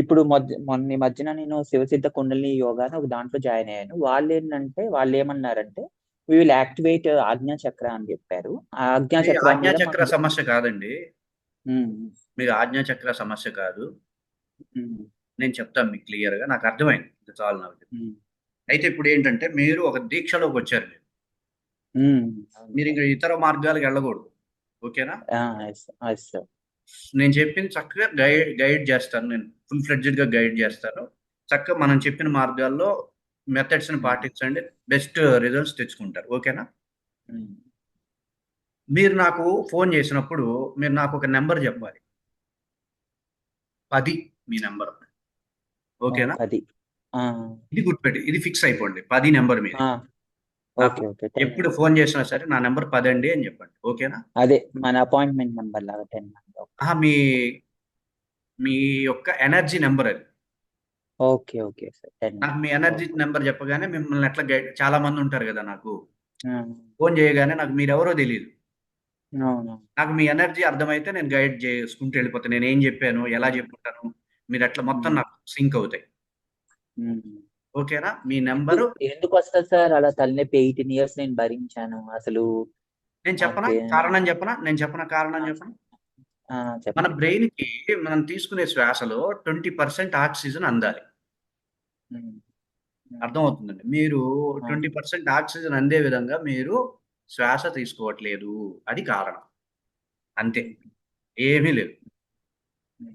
ఇప్పుడు మధ్య మొన్న మధ్యన నేను శివసిద్ధ కుండలిని యోగా అని ఒక దాంట్లో జాయిన్ అయ్యాను. వాళ్ళు ఏంటంటే వాళ్ళు ఏమన్నారంటే వీ విల్ యాక్టివేట్ ఆజ్ఞా చక్ర అని చెప్పారు. ఆజ్ఞా చక్రం ఆజ్ఞా చక్ర సమస్య కాదండి. మీరు ఆజ్ఞా చక్ర సమస్య కాదు. నేను చెప్తాను మీకు క్లియర్గా నాకు అర్థమైంది. ఇది చాలు నాకు అయితే ఇప్పుడు ఏంటంటే మీరు ఒక దీక్షలోకి వచ్చారు మీరు. మీరు ఇంకా ఇతర మార్గాలకు వెళ్ళకూడదు. ఓకేనా? నేను చెప్పింది చక్కగా గైడ్ గైడ్ చేస్తాను నేను. ఫుల్ ఫ్లెడ్జెడ్గా గైడ్ చేస్తాను. చక్కగా మనం చెప్పిన మార్గాల్లో మెథడ్స్ని పాటించండి. బెస్ట్ రిజల్ట్స్ తెచ్చుకుంటారు. ఓకేనా ఉమ్, మీరు నాకు ఫోన్ చేసినప్పుడు మీరు నాకు ఒక నెంబర్ చెప్పాలి. పది మీ నెంబర్ ఓకేనా పది. ఇది గుర్తుపెట్టి ఇది ఫిక్స్ అయిపోండి. పది నెంబర్ మీద. ఎప్పుడు ఫోన్ చేసినా సరే నా నెంబర్ పది అండి అని చెప్పండి. ఓకేనా అదే మన అపాయింట్మెంట్ నెంబర్ లాగా మీ మీ యొక్క ఎనర్జీ నెంబర్ అది. Okay okay sir. టెన్ నాకు మీ ఎనర్జీ నెంబర్ చెప్పగానే మిమ్మల్ని ఎట్లా గైడ్ చాలా మంది ఉంటారు కదా నాకు. ఫోన్ చేయగానే నాకు మీరెవరో తెలియదు అవును నాకు మీ ఎనర్జీ అర్థమైతే నేను గైడ్ చేసుకుంటూ వెళ్ళిపోతాను నేను ఏం చెప్పాను ఎలా చెప్పుంటాను మీరు అట్లా మొత్తం నాకు సింక్ అవుతాయి. ఓకేనా? మీ నెంబరు ఎందుకు వస్తుంది సార్? అలా తలనొప్పి ఎయిటీన్ ఇయర్స్ నేను భరించాను. అసలు నేను చెప్పనా. కారణం చెప్పనా? నేను చెప్పనా కారణం చెప్పనా? ఆ, మన చెప్పండి. బ్రెయిన్కి మనం తీసుకునే శ్వాసలో ట్వంటీ పర్సెంట్ ఆక్సిజన్ అందాలి. ఉమ్. అర్థమవుతుందండి. మీరు. ట్వంటీ పర్సెంట్ ఆక్సిజన్ అందే విధంగా మీరు శ్వాస తీసుకోవట్లేదు. అది కారణం. అంతే. ఏమీ లేదు.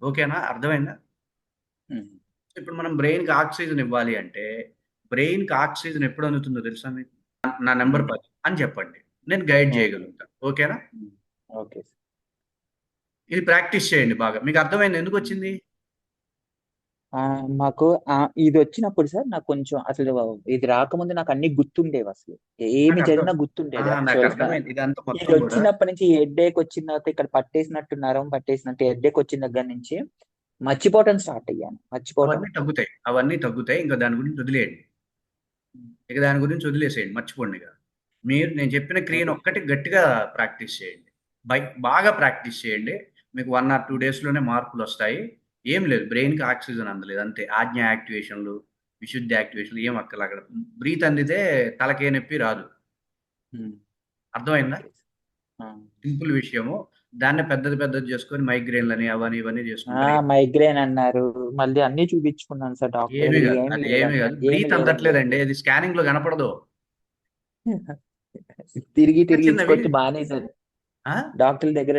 ఓకేనా? అర్థమైందా. ఇప్పుడు మనం బ్రెయిన్కి ఆక్సిజన్ ఇవ్వాలి అంటే బ్రెయిన్కి ఆక్సిజన్ ఎప్పుడు అందుతుందో తెలుసా మీకు? నా నెంబర్ పది అని చెప్పండి. నేను గైడ్ చేయగలుగుతాను ఓకేనా? ఓకే ఇది ప్రాక్టీస్ చేయండి బాగా. మీకు అర్థమైంది ఎందుకు వచ్చింది? ఆ, మాకు ఇది వచ్చినప్పుడు సార్ నాకు కొంచెం అసలు ఇది రాకముందు నాకు అన్ని గుర్తుండేవి అసలు. ఏమి జరిగినా గుర్తుండేది ఇది వచ్చినప్పటి నుంచి హెడ్ వచ్చిన తర్వాత ఇక్కడ పట్టేసినట్టు నరం పట్టేసినట్టు హెడ్ వచ్చిన దగ్గర నుంచి మర్చిపోవటం స్టార్ట్ అయ్యాను. మర్చిపోవటం అవన్నీ తగ్గుతాయి. అవన్నీ తగ్గుతాయి. ఇంకా దాని గురించి వదిలేయండి. ఇక దాని గురించి వదిలేసేయండి. మర్చిపోండి ఇక. మీరు నేను చెప్పిన క్రియను ఒక్కటి గట్టిగా ప్రాక్టీస్ చేయండి. బై బాగా ప్రాక్టీస్ చేయండి. మీకు వన్ ఆర్ టూ డేస్లోనే మార్పులు వస్తాయి. ఏం లేదు బ్రెయిన్కి ఆక్సిజన్ అందలేదు. అంతే ఆజ్ఞ యాక్టివేషన్లు విశుద్ధి యాక్టివేషన్లు ఏం అక్కల అక్కడ బ్రీత్ అందితే తలకే నొప్పి రాదు. ఉమ్. అర్థమైందా? ఆ. సింపుల్ విషయము. దాన్ని పెద్దది పెద్దది చేసుకొని మైగ్రేన్లని అవని ఇవన్నీ ఆ, చేసుకుంటారు మైగ్రేన్ అన్నారు. మళ్ళీ అన్ని చూపించుకున్నాను సార్ డాక్టర్. ఏమి కాదు ఏమీ కాదు. బ్రీత్ లేదండి. అందట్లేదండి. అది స్కానింగ్లో కనపడదు. తిరిగి తిరిగి మానేశాను ఆ? డాక్టర్ల దగ్గర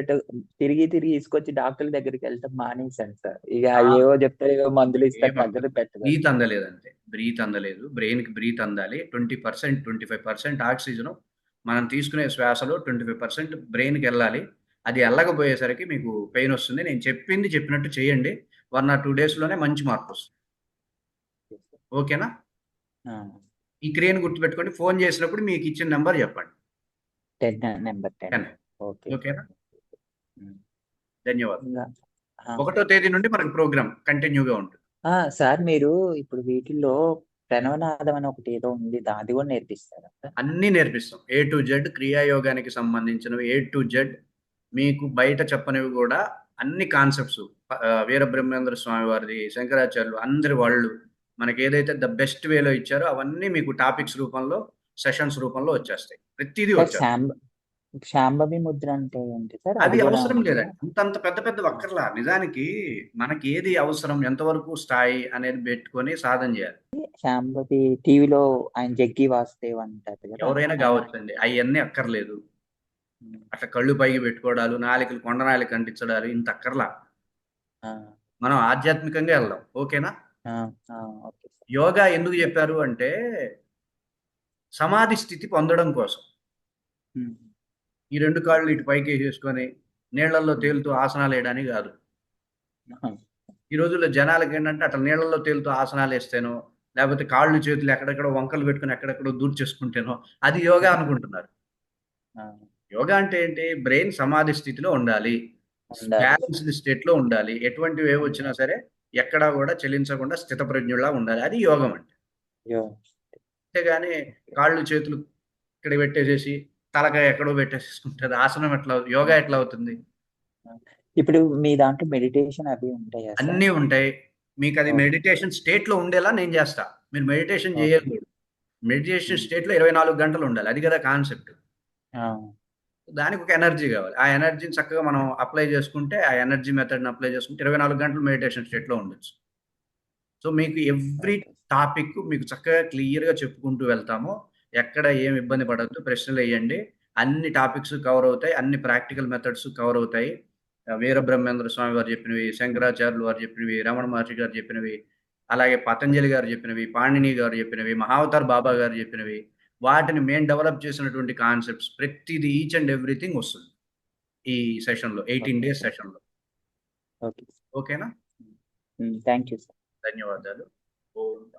తిరిగి తిరిగి తీసుకొచ్చి డాక్టర్ల దగ్గరికి వెళ్తాం మానేశాను సార్. ఇక. ఏవో చెప్తారు ఏవో మందులు ఇస్తారు పెట్టదు బ్రీత్ అందలేదు అంతే బ్రీత్ అందలేదు. బ్రెయిన్కి బ్రీత్ అందాలి. Twenty percent twenty five percent oxygen మనం తీసుకునే శ్వాసలో ట్వంటీ ఫైవ్ పర్సెంట్ బ్రెయిన్కి వెళ్ళాలి. అది వెళ్ళకపోయేసరికి మీకు పెయిన్ వస్తుంది. నేను చెప్పింది చెప్పినట్టు చేయండి. వన్ ఆర్ టూ డేస్లోనే మంచి మార్పు వస్తుంది. ఓకేనా? ఈ క్రియను గుర్తుపెట్టుకోండి. ఫోన్ చేసినప్పుడు మీకు ఇచ్చిన నెంబర్ చెప్పండి. Ten number ten. ఓకేనా. ధన్యవాదాలు. ఒకటో తేదీ నుండి మనకు ప్రోగ్రామ్ కంటిన్యూగా ఉంటుంది. సార్ మీరు ఇప్పుడు వీటిల్లో ప్రణవనాదం అని ఒకటి ఏదో ఉంది అది కూడా నేర్పిస్తారా? అన్నీ నేర్పిస్తాం. ఏ టు జెడ్ క్రియాయోగానికి సంబంధించినవి ఏ టు జెడ్ మీకు బయట చెప్పనివి కూడా అన్ని కాన్సెప్ట్స్. వీరబ్రహ్మేంద్ర స్వామి వారిది శంకరాచార్యులు అందరి వాళ్ళు మనకి ఏదైతే ద బెస్ట్ వేలో ఇచ్చారో అవన్నీ మీకు టాపిక్స్ రూపంలో సెషన్స్ రూపంలో వచ్చేస్తాయి. ప్రతిదీ వచ్చేస్తాయి. శాంభవి ముద్ర అంటే ఏంటి సార్? అది అవసరం? లేదండి. అంతంత పెద్ద పెద్ద వక్కర్లా నిజానికి మనకి ఏది అవసరం ఎంతవరకు స్థాయి అనేది పెట్టుకొని సాధన చేయాలి. శాంభవి టీవీలో ఆయన జగ్గి వాసుదేవ్ అంటారు ఎవరైనా కావచ్చండి. అవన్నీ అక్కర్లేదు. అట్లా కళ్ళు పైకి పెట్టుకోవడాలు నాలికలు కొండ నాలిక అంటించడాలు ఇంత అక్కర్లా. మనం ఆధ్యాత్మికంగా వెళ్దాం. ఓకేనా? యోగా ఎందుకు చెప్పారు అంటే సమాధి స్థితి పొందడం కోసం. ఈ రెండు కాళ్ళు ఇటు పైకి వేసేసుకొని నీళ్ళలో తేలుతూ ఆసనాలు వేయడానికి కాదు. ఈ రోజుల్లో జనాలకి ఏంటంటే అట్లా నీళ్ళలో తేలుతూ ఆసనాలు వేస్తేనో లేకపోతే కాళ్ళు చేతులు ఎక్కడెక్కడ వంకలు పెట్టుకుని ఎక్కడెక్కడో దూర్ చేసుకుంటేనో అది యోగా అనుకుంటున్నారు. యోగా అంటే ఏంటి? బ్రెయిన్ సమాధి స్థితిలో ఉండాలి. బ్యాలెన్స్డ్ స్టేట్లో ఉండాలి. ఎటువంటివి ఏ వచ్చినా సరే ఎక్కడా కూడా చెలించకుండా స్థిత ప్రజ్ఞులా ఉండాలి. అది యోగం అంటే. అంతేగాని కాళ్ళు చేతులు ఇక్కడ పెట్టేసేసి తలకాయ ఎక్కడో పెట్టేసుకుంటుంది. ఆసనం ఎట్లా యోగా ఎట్లా అవుతుంది? ఇప్పుడు మీ దాంట్లో మెడిటేషన్ అవి ఉంటాయా అన్నీ ఉంటాయి. మీకు అది Okay. మెడిటేషన్ స్టేట్లో ఉండేలా నేను చేస్తా. మీరు మెడిటేషన్ Okay. చేయకూడదు. Meditation Hmm. స్టేట్లో ఇరవై నాలుగు గంటలు ఉండాలి. అది కదా కాన్సెప్ట్. దానికి ఒక ఎనర్జీ కావాలి. ఆ ఎనర్జీని చక్కగా మనం అప్లై చేసుకుంటే ఆ ఎనర్జీ మెథడ్ని అప్లై చేసుకుంటే ఇరవై నాలుగు గంటలు మెడిటేషన్ స్టేట్లో ఉండొచ్చు. సో మీకు ఎవ్రీ. టాపిక్ మీకు చక్కగా క్లియర్గా చెప్పుకుంటూ వెళ్తాము. ఎక్కడ ఏం ఇబ్బంది పడద్దు ప్రశ్నలు వేయండి. అన్ని టాపిక్స్ కవర్ అవుతాయి అన్ని ప్రాక్టికల్ మెథడ్స్ కవర్ అవుతాయి. ఆ, వీరబ్రహ్మేంద్ర స్వామి వారు చెప్పినవి శంకరాచార్యులు వారు చెప్పినవి రమణ మహర్షి గారు చెప్పినవి అలాగే పతంజలి గారు చెప్పినవి పాణిని గారు చెప్పినవి మహావతార్ బాబా గారు చెప్పినవి వాటిని మేము డెవలప్ చేసినటువంటి కాన్సెప్ట్స్ ప్రతిదీ ఈచ్ అండ్ ఎవ్రీథింగ్ వస్తుంది ఈ సెషన్లో ఎయిటీన్. డేస్ సెషన్లో. ఓకే. ఓకేనా? Thank you. సార్ ధన్యవాదాలు. ఓం